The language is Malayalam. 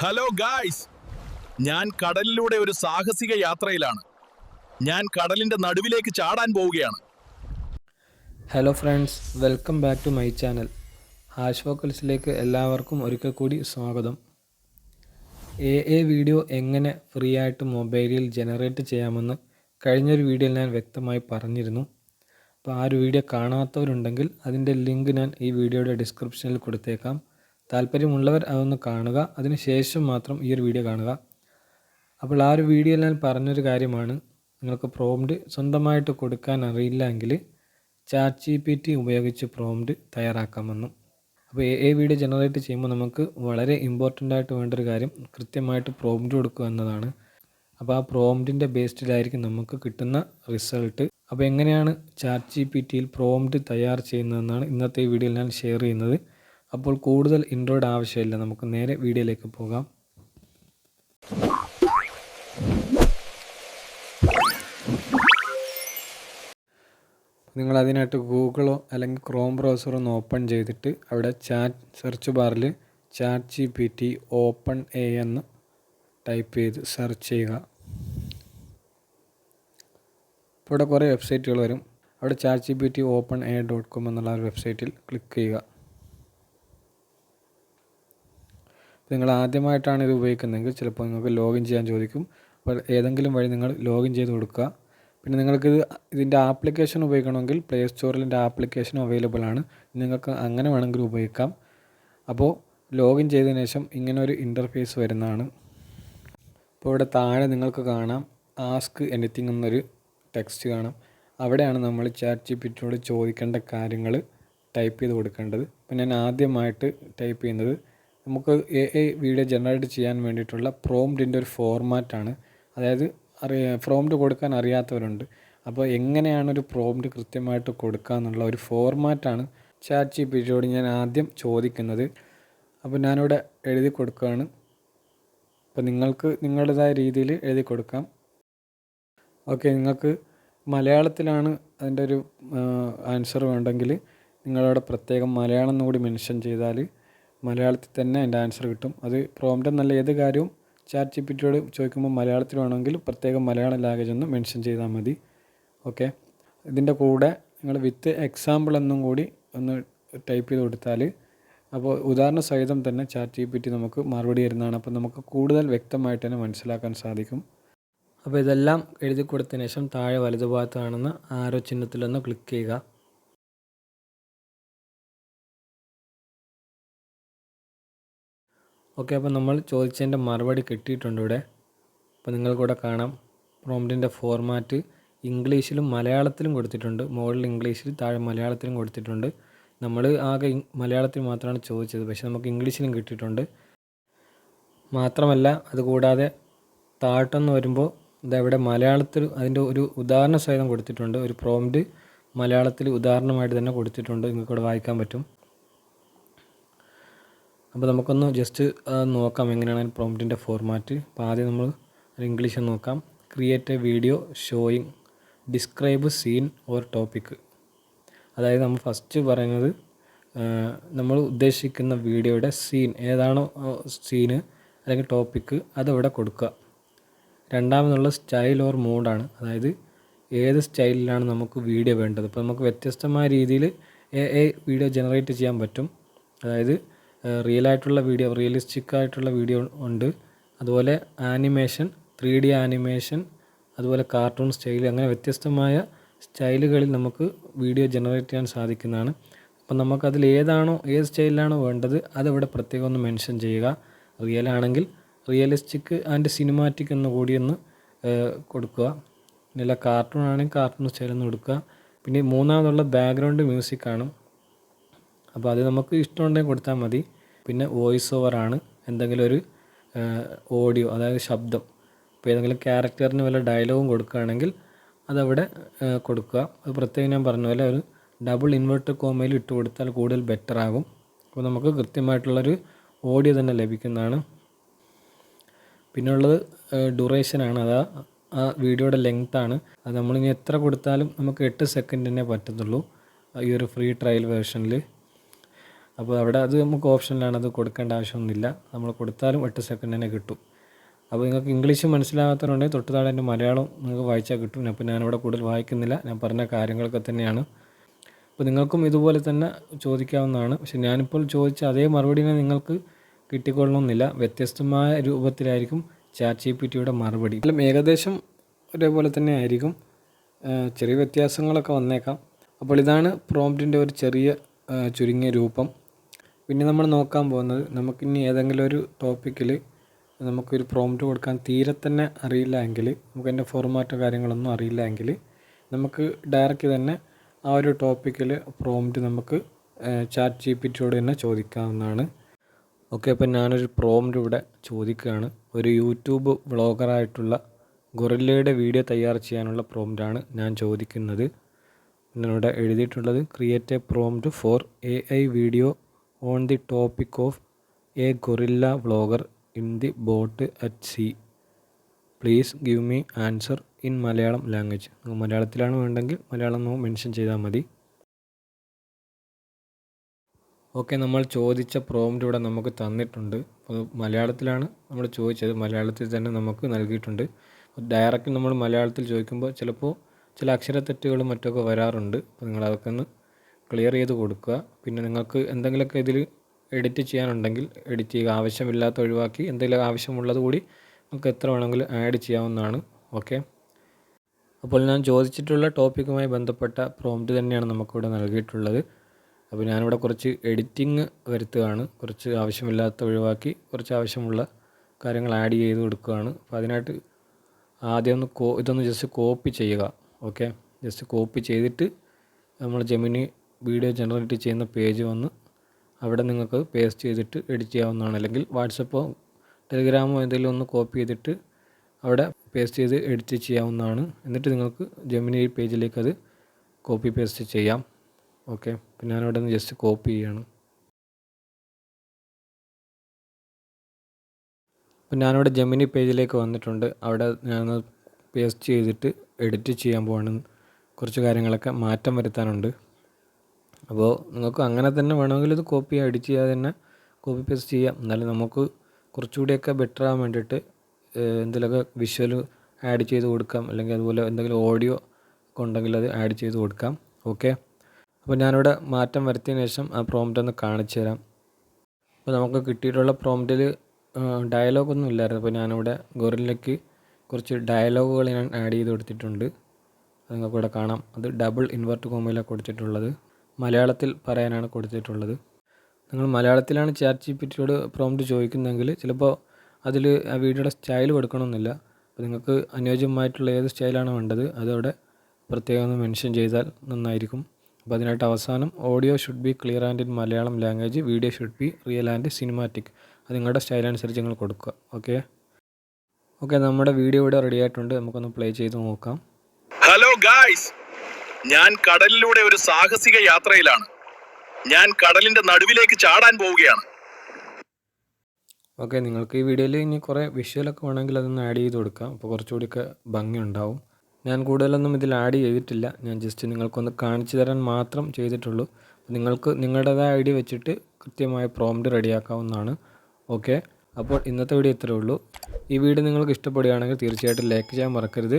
ഹലോ ഗായ്സ് ഞാൻ കടലിലൂടെ ഒരു സാഹസിക യാത്രയിലാണ്. ഞാൻ കടലിന്റെ നടുവിലേക്ക് ചാടാൻ പോവുകയാണ്. Hello friends welcome back to my channel hash വോക്കൽസിലേക്ക് എല്ലാവർക്കും ഒരിക്കൽ കൂടി സ്വാഗതം. എ എ വീഡിയോ എങ്ങനെ ഫ്രീ ആയിട്ട് മൊബൈലിൽ ജനറേറ്റ് ചെയ്യാമെന്ന് കഴിഞ്ഞൊരു വീഡിയോയിൽ ഞാൻ വ്യക്തമായി പറഞ്ഞിരുന്നു. അപ്പോൾ ആ ഒരു വീഡിയോ കാണാത്തവരുണ്ടെങ്കിൽ അതിന്റെ ലിങ്ക് ഞാൻ ഈ വീഡിയോയുടെ ഡിസ്ക്രിപ്ഷനിൽ കൊടുത്തേക്കാം. താല്പര്യമുള്ളവർ അതൊന്ന് കാണുക. അതിനുശേഷം മാത്രം ഈ ഒരു വീഡിയോ കാണുക. അപ്പോൾ ആ ഒരു വീഡിയോയിൽ ഞാൻ പറഞ്ഞൊരു കാര്യമാണ്. നിങ്ങൾക്ക് പ്രോംപ്റ്റ് സ്വന്തമായിട്ട് കൊടുക്കാൻ അറിയില്ല എങ്കിൽ ചാറ്റ് ജി പി ടി ഉപയോഗിച്ച് പ്രോംപ്റ്റ് തയ്യാറാക്കാമെന്നും. അപ്പോൾ എ വീഡിയോ ജനറേറ്റ് ചെയ്യുമ്പോൾ നമുക്ക് വളരെ ഇമ്പോർട്ടന്റ് ആയിട്ട് വേണ്ട ഒരു കാര്യം കൃത്യമായിട്ട് പ്രോംപ്റ്റ് കൊടുക്കുക എന്നതാണ്. അപ്പോൾ ആ പ്രോംപ്റ്റിന്റെ ബേസ്ഡിലായിരിക്കും നമുക്ക് കിട്ടുന്ന റിസൾട്ട് അപ്പോൾ എങ്ങനെയാണ് ചാറ്റ് ജി പി ടിയിൽ പ്രോംപ്റ്റ് തയ്യാർ ചെയ്യുന്നതെന്നാണ് ഇന്നത്തെ വീഡിയോയിൽ ഞാൻ ഷെയർ ചെയ്യുന്നത്. അപ്പോൾ കൂടുതൽ ഇൻട്രോയുടെ ആവശ്യമില്ല. നമുക്ക് നേരെ വീഡിയോയിലേക്ക് പോകാം. നിങ്ങൾ അതിനായിട്ട് ഗൂഗിളോ അല്ലെങ്കിൽ ക്രോം ബ്രൗസറോ ഒന്ന് ഓപ്പൺ ചെയ്തിട്ട് അവിടെ ചാറ്റ് സെർച്ച് ബാറിൽ chat G P T open A എന്ന് ടൈപ്പ് ചെയ്ത് സെർച്ച് ചെയ്യുക. ഇപ്പോൾ ഇവിടെ കുറേ വെബ്സൈറ്റുകൾ വരും. അവിടെ chat G P T open A dot com എന്നുള്ള വെബ്സൈറ്റിൽ ക്ലിക്ക് ചെയ്യുക. നിങ്ങൾ ആദ്യമായിട്ടാണ് ഇത് ഉപയോഗിക്കുന്നതെങ്കിൽ ചിലപ്പോൾ നിങ്ങൾക്ക് ലോഗിൻ ചെയ്യാൻ ചോദിക്കും. അപ്പോൾ ഏതെങ്കിലും വഴി നിങ്ങൾ ലോഗിൻ ചെയ്ത് കൊടുക്കുക. പിന്നെ നിങ്ങൾക്ക് ഇത് ഇതിന്റെ ആപ്ലിക്കേഷൻ ഉപയോഗിക്കണമെങ്കിൽ പ്ലേ സ്റ്റോറിൽ ഇതിന്റെ ആപ്ലിക്കേഷനും അവൈലബിൾ ആണ്. നിങ്ങൾക്ക് അങ്ങനെ വേണമെങ്കിൽ ഉപയോഗിക്കാം. അപ്പോൾ ലോഗിൻ ചെയ്തതിന് ശേഷം ഇങ്ങനെ ഒരു ഇന്റർഫേസ് വരുന്നതാണ്. അപ്പോൾ ഇവിടെ താഴെ നിങ്ങൾക്ക് കാണാം. ആസ്ക് എനിത്തിങ് എന്നൊരു ടെക്സ്റ്റ് കാണാം. അവിടെയാണ് നമ്മൾ ചാറ്റ് ജി പി ചോദിക്കേണ്ട കാര്യങ്ങൾ ടൈപ്പ് ചെയ്ത് കൊടുക്കേണ്ടത്. അപ്പോൾ ഞാൻ ആദ്യമായിട്ട് ടൈപ്പ് ചെയ്യുന്നത് നമുക്ക് എ ഐ വീഡിയോ ജനറേറ്റ് ചെയ്യാൻ വേണ്ടിയിട്ടുള്ള പ്രോംപ്റ്റിന്റെ ഒരു ഫോർമാറ്റാണ് അതായത് അറിയ പ്രോംപ്റ്റ് കൊടുക്കാൻ അറിയാത്തവരുണ്ട്. അപ്പോൾ എങ്ങനെയാണ് ഒരു പ്രോംപ്റ്റ് കൃത്യമായിട്ട് കൊടുക്കുക എന്നുള്ള ഒരു ഫോർമാറ്റാണ് ചാറ്റ് ജി പി ടിയോട് ഞാൻ ആദ്യം ചോദിക്കുന്നത്. അപ്പോൾ ഞാനിവിടെ എഴുതി കൊടുക്കുകയാണ്. അപ്പോൾ നിങ്ങൾക്ക് നിങ്ങളുടേതായ രീതിയിൽ എഴുതി കൊടുക്കാം. ഓക്കെ നിങ്ങൾക്ക് മലയാളത്തിലാണ് അതിന്റെ ഒരു ആൻസർ വേണ്ടെങ്കിൽ നിങ്ങളവിടെ പ്രത്യേകം മലയാളം എന്നുകൂടി മെൻഷൻ ചെയ്താൽ മലയാളത്തിൽ തന്നെ അതിന്റെ ആൻസർ കിട്ടും. അത് പ്രോംപ്റ്റ് എന്നല്ല ഏത് കാര്യവും ചാറ്റ് ജി പി ടിയോട് ചോദിക്കുമ്പോൾ മലയാളത്തിൽ വേണമെങ്കിൽ പ്രത്യേകം മലയാളം ലാംഗ്വേജ് ഒന്ന് മെൻഷൻ ചെയ്താൽ മതി. ഓക്കെ ഇതിന്റെ കൂടെ നിങ്ങൾ വിത്ത് എക്സാമ്പിൾ എന്നും കൂടി ഒന്ന് ടൈപ്പ് ചെയ്ത് കൊടുത്താൽ അപ്പോൾ ഉദാഹരണ സഹിതം തന്നെ ചാറ്റ് ജി പി ടി നമുക്ക് മറുപടി തരുന്നതാണ്. അപ്പോൾ നമുക്ക് കൂടുതൽ വ്യക്തമായിട്ട് തന്നെ മനസ്സിലാക്കാൻ സാധിക്കും. അപ്പോൾ ഇതെല്ലാം എഴുതി കൊടുത്തതിന് ശേഷം താഴെ വലതുഭാഗത്ത് കാണുന്ന ആരോ ചിഹ്നത്തിലൊന്ന് ക്ലിക്ക് ചെയ്യുക. ഓക്കെ അപ്പോൾ നമ്മൾ ചോദിച്ചതിന്റെ മറുപടി കിട്ടിയിട്ടുണ്ട് ഇവിടെ. അപ്പോൾ നിങ്ങൾക്കൂടെ കാണാം. പ്രോംപ്റ്റിന്റെ ഫോർമാറ്റ് ഇംഗ്ലീഷിലും മലയാളത്തിലും കൊടുത്തിട്ടുണ്ട്. മുകളിൽ ഇംഗ്ലീഷിൽ താഴെ മലയാളത്തിലും കൊടുത്തിട്ടുണ്ട്. നമ്മൾ ആകെ മലയാളത്തിൽ മാത്രമാണ് ചോദിച്ചത്. പക്ഷേ നമുക്ക് ഇംഗ്ലീഷിലും കിട്ടിയിട്ടുണ്ട്. മാത്രമല്ല അതുകൂടാതെ താഴോട്ടൊന്ന് വരുമ്പോൾ ഇതവിടെ മലയാളത്തിൽ അതിന്റെ ഒരു ഉദാഹരണ സഹിതം കൊടുത്തിട്ടുണ്ട്. ഒരു പ്രോംപ്റ്റ് മലയാളത്തിൽ ഉദാഹരണമായിട്ട് തന്നെ കൊടുത്തിട്ടുണ്ട്. നിങ്ങൾക്ക് ഇവിടെ വായിക്കാൻ പറ്റും. അപ്പോൾ നമുക്കൊന്ന് ജസ്റ്റ് നോക്കാം എങ്ങനെയാണ് പ്രോംപ്റ്റിന്റെ ഫോർമാറ്റ് അപ്പോൾ ആദ്യം നമ്മൾ ഇംഗ്ലീഷ് നോക്കാം. Create a video showing describe scene or topic അതായത് നമ്മൾ ഫസ്റ്റ് പറയുന്നത് നമ്മൾ ഉദ്ദേശിക്കുന്ന വീഡിയോയുടെ സീൻ ഏതാണോ സീന് അല്ലെങ്കിൽ ടോപ്പിക്ക് അതവിടെ കൊടുക്കുക. രണ്ടാമതുള്ള സ്റ്റൈൽ ഓർ മൂഡാണ് അതായത് ഏത് സ്റ്റൈലിലാണ് നമുക്ക് വീഡിയോ വേണ്ടത്. ഇപ്പോൾ നമുക്ക് വ്യത്യസ്തമായ രീതിയിൽ എ വീഡിയോ ജനറേറ്റ് ചെയ്യാൻ പറ്റും. അതായത് റിയൽ ആയിട്ടുള്ള വീഡിയോ റിയലിസ്റ്റിക് ആയിട്ടുള്ള വീഡിയോ ഉണ്ട്. അതുപോലെ ആനിമേഷൻ ത്രീ ഡി ആനിമേഷൻ അതുപോലെ കാർട്ടൂൺ സ്റ്റൈൽ അങ്ങനെ വ്യത്യസ്തമായ സ്റ്റൈലുകളിൽ നമുക്ക് വീഡിയോ ജനറേറ്റ് ചെയ്യാൻ സാധിക്കുന്നതാണ്. അപ്പം നമുക്കതിൽ ഏതാണോ ഏത് സ്റ്റൈലിലാണോ വേണ്ടത് അതവിടെ പ്രത്യേകം ഒന്ന് മെൻഷൻ ചെയ്യുക. റിയൽ ആണെങ്കിൽ റിയലിസ്റ്റിക് ആൻഡ് സിനിമാറ്റിക് എന്ന് കൂടി ഒന്ന് കൊടുക്കുക. പിന്നെ കാർട്ടൂൺ ആണെങ്കിൽ കാർട്ടൂൺ സ്റ്റൈൽ ഒന്ന് കൊടുക്കുക. പിന്നെ മൂന്നാമതുള്ള ബാക്ക്ഗ്രൗണ്ട് മ്യൂസിക് ആണ്. അപ്പോൾ അത് നമുക്ക് ഇഷ്ടമുണ്ടെങ്കിൽ കൊടുത്താൽ മതി. പിന്നെ വോയിസ് ഓവറാണ് എന്തെങ്കിലും ഒരു ഓഡിയോ അതായത് ശബ്ദം. ഇപ്പോൾ ഏതെങ്കിലും ക്യാരക്ടറിന് വല്ല ഡയലോഗും കൊടുക്കുകയാണെങ്കിൽ അതവിടെ കൊടുക്കുക. അത് പ്രത്യേകം ഞാൻ പറഞ്ഞ പോലെ ഒരു ഡബിൾ ഇൻവെർട്ടർ കോമയിൽ ഇട്ട് കൊടുത്താൽ കൂടുതൽ ബെറ്റർ ആകും. അപ്പോൾ നമുക്ക് കൃത്യമായിട്ടുള്ളൊരു ഓഡിയോ തന്നെ ലഭിക്കുന്നതാണ്. പിന്നെ ഡ്യൂറേഷൻ ഡ്യൂറേഷനാണ് അത് ആ വീഡിയോയുടെ ലെങ്ത്താണ് അത് നമ്മളിനി എത്ര കൊടുത്താലും നമുക്ക് എട്ട് സെക്കൻഡ് പറ്റത്തുള്ളൂ ഈ ഒരു ഫ്രീ ട്രയൽ വേർഷനിൽ അപ്പോൾ അവിടെ അത് നമുക്ക് ഓപ്ഷനിലാണ് അത് കൊടുക്കേണ്ട ആവശ്യമൊന്നുമില്ല. നമ്മൾ കൊടുത്താലും എട്ട് സെക്കൻഡ് തന്നെ കിട്ടും. അപ്പോൾ നിങ്ങൾക്ക് ഇംഗ്ലീഷ് മനസ്സിലാകാത്തതുണ്ടെങ്കിൽ തൊട്ട് താഴെ എന്റെ മലയാളം നിങ്ങൾക്ക് വായിച്ചാൽ കിട്ടും. അപ്പോൾ ഞാനിവിടെ കൂടുതൽ വായിക്കുന്നില്ല. ഞാൻ പറഞ്ഞ കാര്യങ്ങളൊക്കെ തന്നെയാണ്. അപ്പോൾ നിങ്ങൾക്കും ഇതുപോലെ തന്നെ ചോദിക്കാവുന്നതാണ്. പക്ഷെ ഞാനിപ്പോൾ ചോദിച്ച അതേ മറുപടി നിങ്ങൾക്ക് കിട്ടിക്കൊള്ളണമെന്നില്ല. വ്യത്യസ്തമായ രൂപത്തിലായിരിക്കും ചാറ്റ് ജി പി ടിയുടെ മറുപടി. എല്ലാം ഏകദേശം ഒരേപോലെ തന്നെ ആയിരിക്കും. ചെറിയ വ്യത്യാസങ്ങളൊക്കെ വന്നേക്കാം. അപ്പോൾ ഇതാണ് പ്രോംപ്റ്റിന്റെ ഒരു ചെറിയ ചുരുങ്ങിയ രൂപം. പിന്നെ നമ്മൾ നോക്കാൻ പോകുന്നത് നമുക്കിനി ഏതെങ്കിലും ഒരു ടോപ്പിക്കിൽ നമുക്കൊരു പ്രോംപ്റ്റ് കൊടുക്കാൻ തീരെ തന്നെ അറിയില്ല എങ്കിൽ നമുക്കതിന്റെ ഫോർമാറ്റോ കാര്യങ്ങളൊന്നും അറിയില്ല എങ്കിൽ നമുക്ക് ഡയറക്റ്റ് തന്നെ ആ ഒരു ടോപ്പിക്കിൽ പ്രോംപ്റ്റ് നമുക്ക് ചാറ്റ് ജി പി ടിയോട് തന്നെ ചോദിക്കാവുന്നതാണ്. ഓക്കെ അപ്പം ഞാനൊരു പ്രോംപ്റ്റ് ഇവിടെ ചോദിക്കുകയാണ്. ഒരു യൂട്യൂബ് വ്ളോഗറായിട്ടുള്ള ഗൊറില്ലയുടെ വീഡിയോ തയ്യാർ ചെയ്യാനുള്ള പ്രോംപ്റ്റാണ് ഞാൻ ചോദിക്കുന്നത്. ഞാനിവിടെ എഴുതിയിട്ടുള്ളത് create a prompt for A I video on the topic of a gorilla vlogger in the boat at sea please give me answer in Malayalam language മലയാളത്തിലാണ് വേണ്ടെങ്കിൽ മലയാളം മെൻഷൻ ചെയ്താൽ മതി. ഓക്കെ നമ്മൾ ചോദിച്ച പ്രോംപ്റ്റ് ഇവിടെ നമുക്ക് തന്നിട്ടുണ്ട്. അത് മലയാളത്തിലാണ് നമ്മൾ ചോദിച്ചത്. മലയാളത്തിൽ തന്നെ നമുക്ക് നൽകിയിട്ടുണ്ട്. ഡയറക്റ്റ് നമ്മൾ മലയാളത്തിൽ ചോദിക്കുമ്പോൾ ചിലപ്പോൾ ചില അക്ഷരത്തെറ്റുകളും മറ്റൊക്കെ വരാറുണ്ട്. അപ്പോൾ നിങ്ങൾ അതൊക്കെ ഒന്ന് ക്ലിയർ ചെയ്ത് കൊടുക്കുക. പിന്നെ നിങ്ങൾക്ക് എന്തെങ്കിലുമൊക്കെ ഇതിൽ എഡിറ്റ് ചെയ്യാനുണ്ടെങ്കിൽ എഡിറ്റ് ചെയ്യുക. ആവശ്യമില്ലാത്ത ഒഴിവാക്കി എന്തെങ്കിലും ആവശ്യമുള്ളത് കൂടി നമുക്ക് എത്ര വേണമെങ്കിലും ആഡ് ചെയ്യാവുന്നതാണ്. ഓക്കെ അപ്പോൾ ഞാൻ ചോദിച്ചിട്ടുള്ള ടോപ്പിക്കുമായി ബന്ധപ്പെട്ട പ്രോംപ്റ്റ് തന്നെയാണ് നമുക്കിവിടെ നൽകിയിട്ടുള്ളത്. അപ്പോൾ ഞാനിവിടെ കുറച്ച് എഡിറ്റിംഗ് വരുത്തുകയാണ്. കുറച്ച് ആവശ്യമില്ലാത്ത ഒഴിവാക്കി കുറച്ച് ആവശ്യമുള്ള കാര്യങ്ങൾ ആഡ് ചെയ്ത് കൊടുക്കുകയാണ്. അപ്പോൾ അതിനായിട്ട് ആദ്യം ഒന്ന് കോ ഇതൊന്ന് ജസ്റ്റ് കോപ്പി ചെയ്യുക. ഓക്കെ ജസ്റ്റ് കോപ്പി ചെയ്തിട്ട് നമ്മൾ ജെമിനി വീഡിയോ ജനറേറ്റ് ചെയ്യുന്ന പേജ് വന്ന് അവിടെ നിങ്ങൾക്ക് പേസ്റ്റ് ചെയ്തിട്ട് എഡിറ്റ് ചെയ്യാവുന്നതാണ്. അല്ലെങ്കിൽ വാട്സപ്പോ ടെലിഗ്രാമോ എന്തെങ്കിലും ഒന്ന് കോപ്പി ചെയ്തിട്ട് അവിടെ പേസ്റ്റ് ചെയ്ത് എഡിറ്റ് ചെയ്യാവുന്നതാണ്. എന്നിട്ട് നിങ്ങൾക്ക് ജെമിനി പേജിലേക്ക് അത് കോപ്പി പേസ്റ്റ് ചെയ്യാം. ഓക്കെ. പിന്നെ ഞാനവിടെ നിന്ന് ജസ്റ്റ് കോപ്പി ചെയ്യാണ്. അപ്പം ഞാനിവിടെ ജെമിനി പേജിലേക്ക് വന്നിട്ടുണ്ട്. അവിടെ ഞാൻ പേസ്റ്റ് ചെയ്തിട്ട് എഡിറ്റ് ചെയ്യാൻ പോവാണ്. കുറച്ച് കാര്യങ്ങളൊക്കെ മാറ്റം വരുത്താനുണ്ട്. അപ്പോൾ നിങ്ങൾക്ക് അങ്ങനെ തന്നെ വേണമെങ്കിൽ ഇത് കോപ്പി എഡിറ്റ് ചെയ്യാതെ തന്നെ കോപ്പി പേസ്റ്റ് ചെയ്യാം. എന്നാലും നമുക്ക് കുറച്ചുകൂടിയൊക്കെ ബെറ്റർ ആവാൻ വേണ്ടിയിട്ട് എന്തെങ്കിലുമൊക്കെ വിഷ്വൽ ആഡ് ചെയ്ത് കൊടുക്കാം. അല്ലെങ്കിൽ അതുപോലെ എന്തെങ്കിലും ഓഡിയോ ഒക്കെ ഉണ്ടെങ്കിൽ അത് ആഡ് ചെയ്ത് കൊടുക്കാം. ഓക്കെ അപ്പോൾ ഞാനിവിടെ മാറ്റം വരുത്തിയതിന് ശേഷം ആ പ്രോംപ്റ്റ് ഒന്ന് കാണിച്ചു തരാം. അപ്പോൾ നമുക്ക് കിട്ടിയിട്ടുള്ള പ്രോംപ്റ്റിൽ ഡയലോഗ് ഒന്നും ഇല്ലായിരുന്നു. അപ്പോൾ ഞാനിവിടെ ഗൊറിലേക്ക് കുറച്ച് ഡയലോഗുകൾ ഞാൻ ആഡ് ചെയ്ത് കൊടുത്തിട്ടുണ്ട്. അത് നിങ്ങൾക്ക് ഇവിടെ കാണാം. അത് ഡബിൾ ഇൻവെർട്ട് കോമയിലാണ് കൊടുത്തിട്ടുള്ളത്. മലയാളത്തിൽ പറയാനാണ് കൊടുത്തിട്ടുള്ളത്. നിങ്ങൾ മലയാളത്തിലാണ് ചാറ്റ് ജി പി ടിയോട് പ്രോംപ്റ്റ് ചോദിക്കുന്നതെങ്കിൽ ചിലപ്പോൾ അതിൽ ആ വീഡിയോയുടെ സ്റ്റൈൽ കൊടുക്കണമെന്നില്ല. അപ്പോൾ നിങ്ങൾക്ക് അനുയോജ്യമായിട്ടുള്ള ഏത് സ്റ്റൈലാണ് വേണ്ടത് അതവിടെ പ്രത്യേകം ഒന്ന് മെൻഷൻ ചെയ്താൽ നന്നായിരിക്കും. അപ്പോൾ അതിനായിട്ട് അവസാനം audio should be clear and in Malayalam language video should be real and cinematic അത് നിങ്ങളുടെ സ്റ്റൈൽ അനുസരിച്ച് നിങ്ങൾ കൊടുക്കുക. ഓക്കെ ഓക്കെ നമ്മുടെ വീഡിയോ ഇവിടെ റെഡി ആയിട്ടുണ്ട്. നമുക്കൊന്ന് പ്ലേ ചെയ്ത് നോക്കാം. ഹലോ ഗായ്സ് ഞാൻ കടലിലൂടെ ഒരു സാഹസിക യാത്രയിലാണ്. ഞാൻ കടലിന്റെ നടുവിലേക്ക് ചാടാൻ പോവുകയാണ്. ഓക്കെ നിങ്ങൾക്ക് ഈ വീഡിയോയിൽ ഇനി കുറേ വിഷ്വലൊക്കെ വേണമെങ്കിൽ അതൊന്ന് ആഡ് ചെയ്ത് കൊടുക്കാം. അപ്പോൾ കുറച്ചുകൂടിയൊക്കെ ഭംഗി ഉണ്ടാവും ഞാൻ കൂടുതലൊന്നും ഇതിൽ ആഡ് ചെയ്തിട്ടില്ല. ഞാൻ ജസ്റ്റ് നിങ്ങൾക്കൊന്ന് കാണിച്ചു തരാൻ മാത്രം ചെയ്തിട്ടുള്ളൂ. നിങ്ങൾക്ക് നിങ്ങളുടേതായ ഐഡിയ വെച്ചിട്ട് കൃത്യമായ പ്രോംപ്റ്റ് റെഡിയാക്കാവുന്നതാണ്. ഓക്കെ അപ്പോൾ ഇന്നത്തെ വീഡിയോ ഇത്രയേ ഉള്ളൂ. ഈ വീഡിയോ നിങ്ങൾക്ക് ഇഷ്ടപ്പെടുകയാണെങ്കിൽ തീർച്ചയായിട്ടും ലൈക്ക് ചെയ്യാൻ മറക്കരുത്.